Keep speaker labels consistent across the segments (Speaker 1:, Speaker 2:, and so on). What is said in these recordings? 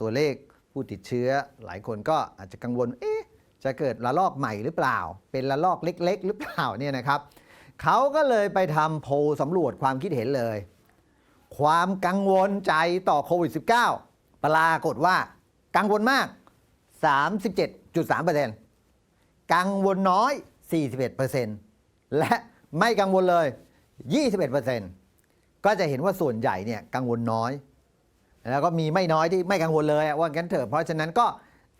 Speaker 1: ตัวเลขผู้ติดเชื้อ หลายคนก็อาจจะกังวล เอ๊ะ จะเกิดระลอกใหม่หรือเปล่า เป็นระลอกเล็ก ๆ หรือเปล่าเนี่ยนะครับ เขาก็เลยไปทำโพลสำรวจความคิดเห็นเลย ความกังวลใจต่อโควิด -19 ปรากฏว่ากังวลมาก 37.3%กังวลน้อย 41%และไม่กังวลเลย 21%ก็จะเห็นว่าส่วนใหญ่เนี่ยกังวลน้อย แล้วก็มีไม่น้อยที่ไม่กังวลเลยว่างั้นเถอะเพราะฉะนั้นก็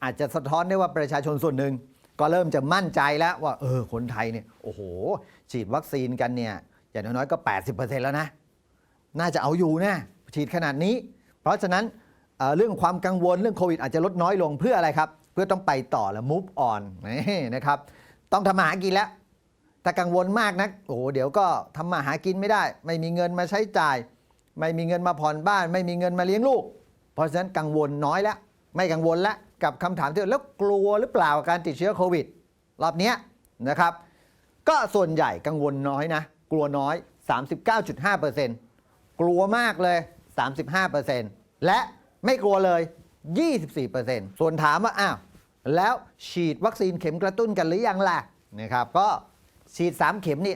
Speaker 1: อาจจะสะท้อนได้ว่าประชาชนส่วนหนึ่ง ก็เริ่มจะมั่นใจแล้วว่าเออคนไทยเนี่ยโอ้โห ฉีดวัคซีนกันเนี่ยอย่างน้อยๆก็ 80%แล้วนะ น่าจะเอาอยู่นะฉีดขนาดนี้ เพราะฉะนั้นเเรื่องความกังวลเรื่องโควิดอาจจะลดน้อยลงเพื่ออะไรครับ เพื่อต้องไปต่อแล้ว move on นี่นะครับต้องทำมาหากินแล้วถ้ากังวลมากนะโอ้โหเดี๋ยวก็ทำมาหากินไม่ได้ ไม่มีเงินมาใช้จ่าย ไม่มีเงินมาผ่อนบ้าน ไม่มีเงินมาเลี้ยงลูก เพราะฉะนั้นกังวลน้อยแล้ว ไม่กังวลแล้วกับคำถามที่ว่าแล้วกลัวหรือเปล่าการติดเชื้อโควิด รอบนี้นะครับ ก็ส่วนใหญ่กังวลน้อยนะ กลัวน้อย 39.5%กลัวมากเลย 35%และไม่กลัวเลย 24%ส่วนถามว่าอ้าวแล้วฉีดวัคซีนเข็มกระตุ้นกันหรือยังล่ะนะครับก็ฉีด 3 เข็มนี่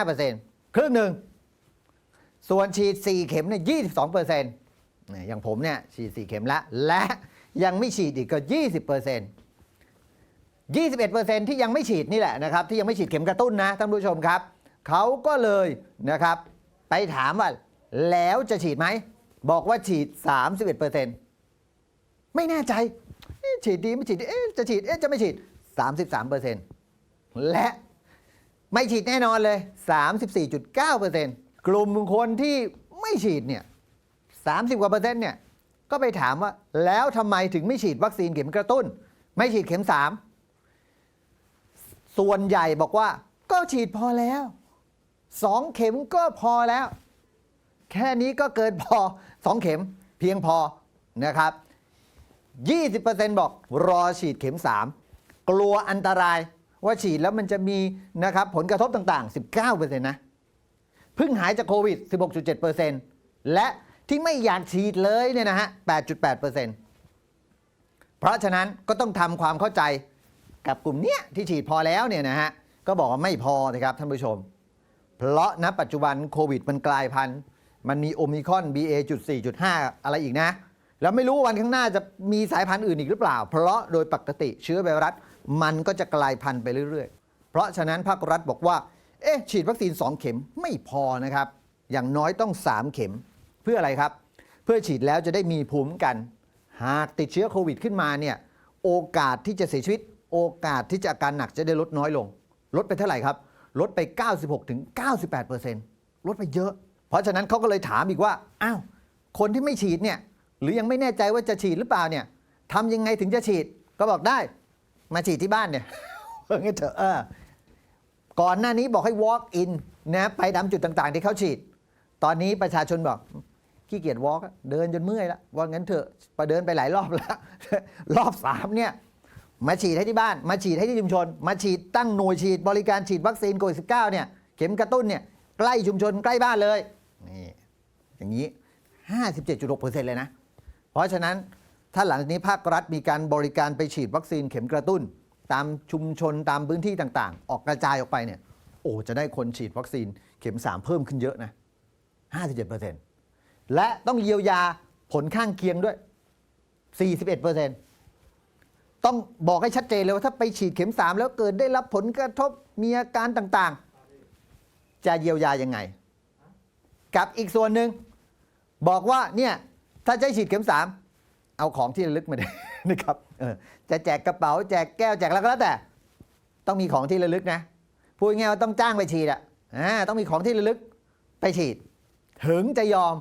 Speaker 1: 55%ครึ่งหนึ่ง ส่วนฉีด 4 เข็มเนี่ย22เปอร์เซ็นต์อย่างผมเนี่ยฉีด 4 เข็มแล้ว และยังไม่ฉีดอีกก็ 20เปอร์เซ็นต์21เปอร์เซ็นต์ที่ยังไม่ฉีดนี่แหละนะครับ ที่ยังไม่ฉีดเข็มกระตุ้นนะท่านผู้ชมครับ เขาก็เลยนะครับ ไปถามว่า แล้วจะฉีดไหม บอกว่าฉีด 31เปอร์เซ็นต์ไม่แน่ใจ ฉีดดีไม่ฉีดดีเอ๊ะจะฉีดเอ๊ะจะไม่ฉีด 33เปอร์เซ็นต์และไม่ฉีดแน่นอนเลย 34.9% กลุ่มคนที่ไม่ฉีดเนี่ย30กว่าเปอร์เซ็นต์เนี่ยก็ไปถามว่าแล้วทำไมถึงไม่ฉีดวัคซีนเข็มกระตุ้น ไม่ฉีดเข็ม3ส่วนใหญ่บอกว่า ก็ฉีดพอแล้ว2เข็มก็พอแล้ว แค่นี้ก็เกินพอ2เข็มเพียงพอนะครับ 20%บอกรอฉีดเข็ม 3 กลัวอันตรายว่าฉีดแล้วมันจะมีนะครับผลกระทบต่าง ๆ 19%นะ เพิ่งหายจากโควิด 16.7%และที่ไม่อยากฉีดเลยเนี่ยนะฮะ 8.8%เพราะฉะนั้นก็ต้องทำความเข้าใจกับกลุ่มเนี้ยที่ฉีดพอแล้วเนี่ยนะฮะ ก็บอกว่าไม่พอนะครับท่านผู้ชม เพราะณปัจจุบันโควิดมันกลายพันธุ์ มันมีโอมิคอน BA.4.5 อะไรอีกนะ แล้วไม่รู้ว่าวันข้างหน้าจะมีสายพันธุ์อื่นอีกหรือเปล่า เพราะโดยปกติเชื้อไวรัสมันก็จะกลายพันธุ์ไปเรื่อยๆ เพราะฉะนั้นภาครัฐบอกว่า เอ๊ะฉีดวัคซีน 2 เข็มไม่พอนะครับ อย่างน้อยต้อง 3 เข็มเพื่ออะไรครับ เพื่อฉีดแล้วจะได้มีภูมิกัน หากติดเชื้อโควิดขึ้นมาเนี่ยโอกาสที่จะเสียชีวิต โอกาสที่จะอาการหนักจะได้ลดน้อยลง ลดไปเท่าไหร่ครับ ลดไป 96ถึง98%ลดไปเยอะ เพราะฉะนั้นเขาก็เลยถามอีกว่าอ้าวคนที่ไม่ฉีดเนี่ยหรือยังไม่แน่ใจว่าจะฉีดหรือเปล่าเนี่ยทำยังไงถึงจะฉีดก็บอกได้ มาฉีดที่บ้านเนี่ยเอองั้นเถอะเออ ก่อนหน้านี้บอกให้ walk in นะไปตามจุดต่างๆ ที่เขาฉีด ตอนนี้ประชาชนบอกขี้เกียจ walk เดินจนเมื่อยแล้วว่างั้นเถอะไปเดินไปหลายรอบแล้ว รอบสามเนี่ยมาฉีดให้ที่บ้าน มาฉีดให้ที่ชุมชน มาฉีดตั้งหน่วยฉีดบริการฉีดวัคซีนโควิด -19 เนี่ยเข็มกระตุ้นเนี่ยใกล้ชุมชนใกล้บ้านเลยนี่อย่างนี้ 57.6%เลยนะ เพราะฉะนั้นถ้าหลังนี้ภาครัฐมีการบริการไปฉีดวัคซีนเข็มกระตุ้น ตามชุมชนตามพื้นที่ต่างๆ ออกกระจายออกไปเนี่ยโอ้จะได้คนฉีดวัคซีนเข็ม 3 เพิ่มขึ้นเยอะนะ 57%และต้องเยียวยาผลข้างเคียงด้วย 41%ต้องบอกให้ชัดเจนเลยว่าถ้าไปฉีดเข็ม 3 แล้วเกิดได้รับผลกระทบมีอาการต่างๆ จะเยียวยายังไง กับอีกส่วนหนึ่งบอกว่าเนี่ยถ้าจะฉีดเข็ม 3 เอาของที่ระลึกมาเลย นะครับเออจะแจกกระเป๋าแจกแก้วแจกแล้วก็แล้วแต่ ต้องมีของที่ระลึกนะพูดง่ายว่าต้องจ้างไปฉีดอะอ่าต้องมีของที่ระลึกไปฉีด ถึงจะยอม